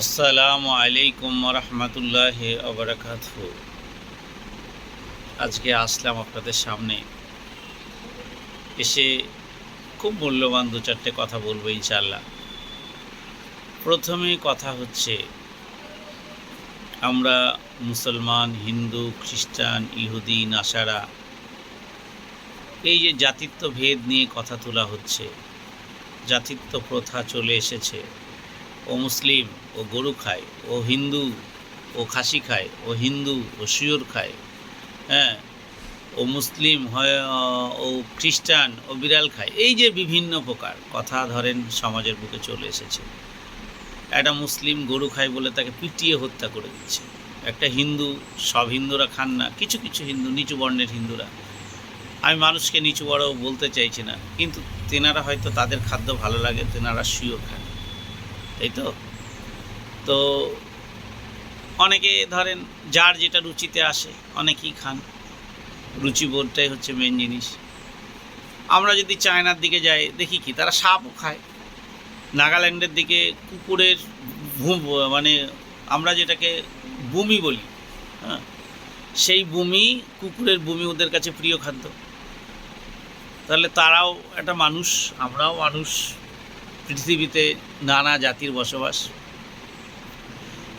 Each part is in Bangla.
আসসালামু আলাইকুম রহমতুল্লাহ আবরাকাত আজকে আসলাম আপনাদের সামনে। এসে খুব মূল্যবান দু চারটে কথা বলব ইনশাল্লাহ প্রথমে কথা হচ্ছে, আমরা মুসলমান, হিন্দু, খ্রিস্টান, ইহুদি, নাসারা, এই যে জাতিত্ব ভেদ নিয়ে কথা তোলা হচ্ছে, জাতিত্ব প্রথা চলে এসেছে। ও মুসলিম ও গরু খায়, ও হিন্দু ও খাসি খায়, ও হিন্দু ও শিওর খায় হ্যাঁ? ও মুসলিম হয় ও খ্রিস্টান ও বিড়াল খায়। এই যে বিভিন্ন প্রকার কথা ধরেন সমাজের বুকে চলে এসেছে। একটা মুসলিম গরু খায় বলে তাকে পিটিয়ে হত্যা করে দিচ্ছে। একটা হিন্দু, সব হিন্দুরা খান না, কিছু কিছু হিন্দু, নিচু বর্ণের হিন্দুরা। আমি মানুষকে নিচু বড় বলতে চাইছি না, কিন্তু তেনারা হয়তো তাদের খাদ্য ভালো লাগে, তেনারা শিওর খান তাই তো? তো অনেকে ধরেন, যার যেটা রুচিতে আসে, অনেকেই খান। রুচি রুচিবোধটাই হচ্ছে মেন জিনিস। আমরা যদি চায়নার দিকে যাই, দেখি কি, তারা সাপও খায়। নাগাল্যান্ডের দিকে কুকুরের মানে আমরা যেটাকে বমি বলি হ্যাঁ? সেই বমি কুকুরের বমি ওদের কাছে প্রিয় খাদ্য। তাহলে তারাও একটা মানুষ, আমরাও মানুষ। পৃথিবীতে নানা জাতির বসবাস।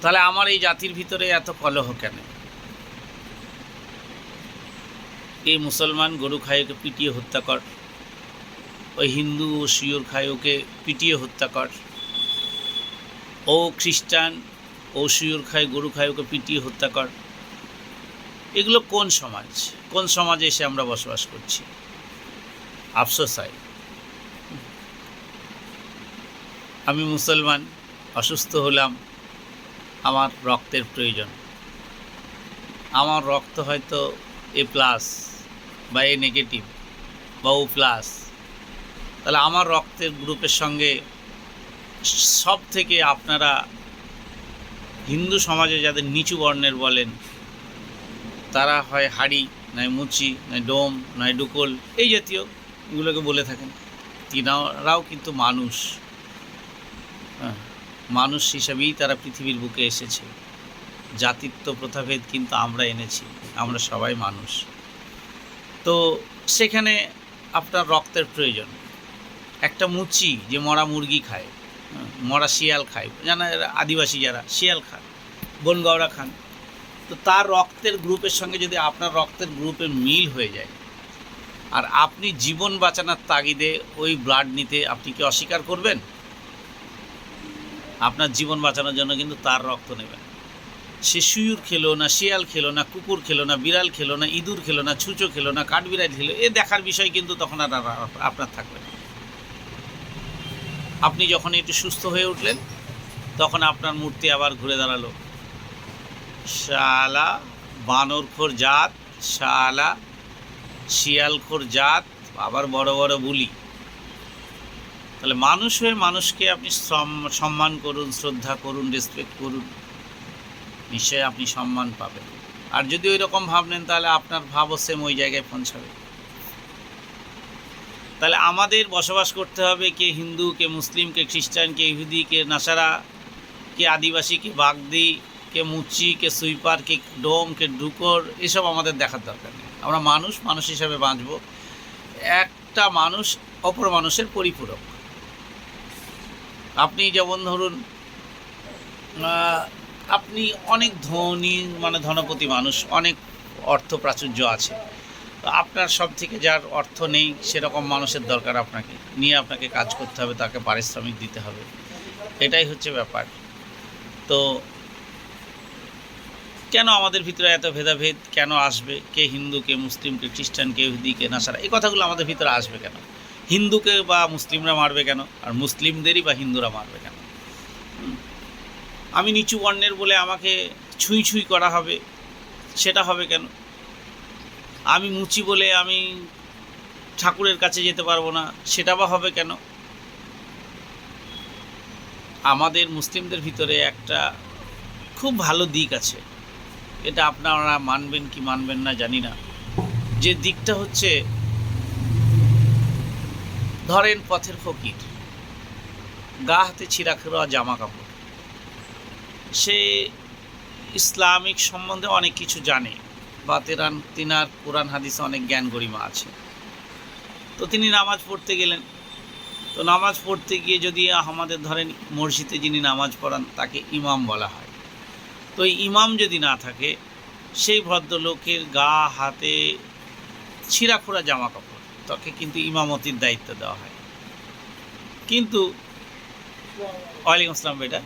তাহলে আমার এই জাতির ভিতরে এত কলহ কেন? এই মুসলমান গরু খায় ওকে পিটিয়ে হত্যা কর। ওই হিন্দু ও শিওর খায় ওকে পিটিয়ে হত্যা কর। ও খ্রিস্টান ও শিওর খায়, গরু খায় ওকে পিটিয়ে হত্যা কর। এগুলো কোন সমাজ? কোন সমাজে এসে আমরা বসবাস করছি? আফসোস হয়। আমি মুসলমান, অসুস্থ হলাম, আমার রক্তের প্রয়োজন। আমার রক্ত হয়তো এ প্লাস বা এ নেগেটিভ বা ও প্লাস। তাহলে আমার রক্তের গ্রুপের সঙ্গে সব থেকে আপনারা হিন্দু সমাজে যাদের নিচু বর্ণের বলেন, তারা হয় হাড়ি, নয় মুচি, নয় ডোম, নয় ডুকল, এই জাতীয় এগুলোকে বলে থাকেন। তিনারাও কিন্তু মানুষ। মানুষ হিসাবেই তারা পৃথিবীর বুকে এসেছে। জাতিত্ব, প্রথাভেদ কিন্তু আমরা এনেছি, আমরা সবাই মানুষ। তো সেখানে আপনার রক্তের প্রয়োজন। একটা মুচি যে মরা মুরগি খায়, মরা শিয়াল খায়, জানা আদিবাসী যারা, শিয়াল খান বনগাঁওরা খান, তো তার রক্তের গ্রুপের সঙ্গে যদি আপনার রক্তের গ্রুপের মিল হয়ে যায়, আর আপনি জীবন বাঁচানোর তাগিদে ওই ব্লাড নিতে আপনি কি অস্বীকার করবেন? আপনার জীবন বাঁচানোর জন্য কিন্তু তার রক্ত নেবেন। সে শুয়ুর খেলো না, শিয়াল খেলো না, কুকুর খেলো না, বিড়াল খেলো না, ইঁদুর খেলো না, ছুঁচো খেলো না, কাঠবিড়াল খেলো, এ দেখার বিষয় কিন্তু তখন আর আপনার থাকবে না। আপনি যখন একটু সুস্থ হয়ে উঠলেন, তখন আপনার মূর্তি আবার ঘুরে দাঁড়াল। শালা বানরখোর জাত, শালা শিয়ালখোর জাত, আবার বড় বড় বুলি। তাহলে মানুষ হয়ে মানুষকে আপনি সম্মান করুন, শ্রদ্ধা করুন রেসপেক্ট করুন। নিশ্চয়ই আপনি সম্মান পাবেন। আর যদি ওই রকম ভাব নেন, তাহলে আপনার ভাবও সেম ওই জায়গায় পৌঁছাবে। তাহলে আমাদের বসবাস করতে হবে কে হিন্দু, কে মুসলিম, কে খ্রিস্টান, কে ইহুদি, কে নাসারা, কে আদিবাসী, কে বাগদি, কে মুচি, কে সুইপার, কে ডোম, কে ডুকর, এসব আমাদের দেখার দরকার নেই। আমরা মানুষ মানুষ হিসাবে বাঁচব। একটা মানুষ অপর মানুষের পরিপূরক। আপনি যেমন ধরুন আপনি অনেক ধনী মানে ধনপতি মানুষ, অনেক অর্থ প্রাচুর্য আছে। আপনার সব থেকে যার অর্থ নেই, সেরকম মানুষের দরকার আপনাকে। নিয়ে আপনাকে কাজ করতে হবে, তাকে পারিশ্রমিক দিতে হবে। এটাই হচ্ছে ব্যাপার। তো কেন আমাদের ভিতরে এত ভেদাভেদ? কেন আসবে? কে হিন্দু, কে মুসলিম, কে খ্রিস্টান, কে ইহুদি কে নাসারা? এই কথাগুলো আমাদের ভিতরে আসবে কেন? হিন্দুকে বা মুসলিমরা মারবে কেন? আর মুসলিমদেরই বা হিন্দুরা মারবে কেন? আমি নিচু বর্ণের বলে আমাকে ছুঁই ছুঁই করা হবে, সেটা হবে কেন? আমি মুচি বলে আমি ঠাকুরের কাছে যেতে পারব না, সেটা বা হবে কেন? আমাদের মুসলিমদের ভিতরে একটা খুব ভালো দিক আছে। এটা আপনারা মানবেন কি মানবেন না জানি না। যে দিকটা হচ্ছে ধরেন পথের ফকির। গা হাতে ছিঁড়া খেরোয়া জামা কাপড় সে ইসলামিক সম্বন্ধে অনেক কিছু জানে। বা তেরান তিনার কোরআন হাদিসে অনেক জ্ঞান গরিমা আছে। তো তিনি নামাজ পড়তে গেলেন। তো নামাজ পড়তে গিয়ে যদি আমাদের ধরেন মসজিদে যিনি নামাজ পড়ান, তাকে ইমাম বলা হয়। তো ইমাম যদি না থাকে, সেই ভদ্রলোকের গা হাতে ছিঁড়াখোড়া জামা কাপড় তাকে কিন্তু ইমামতির দায়িত্ব দেওয়া হয়। কিন্তু ওয়ালাইকুম আসসালাম বেটা।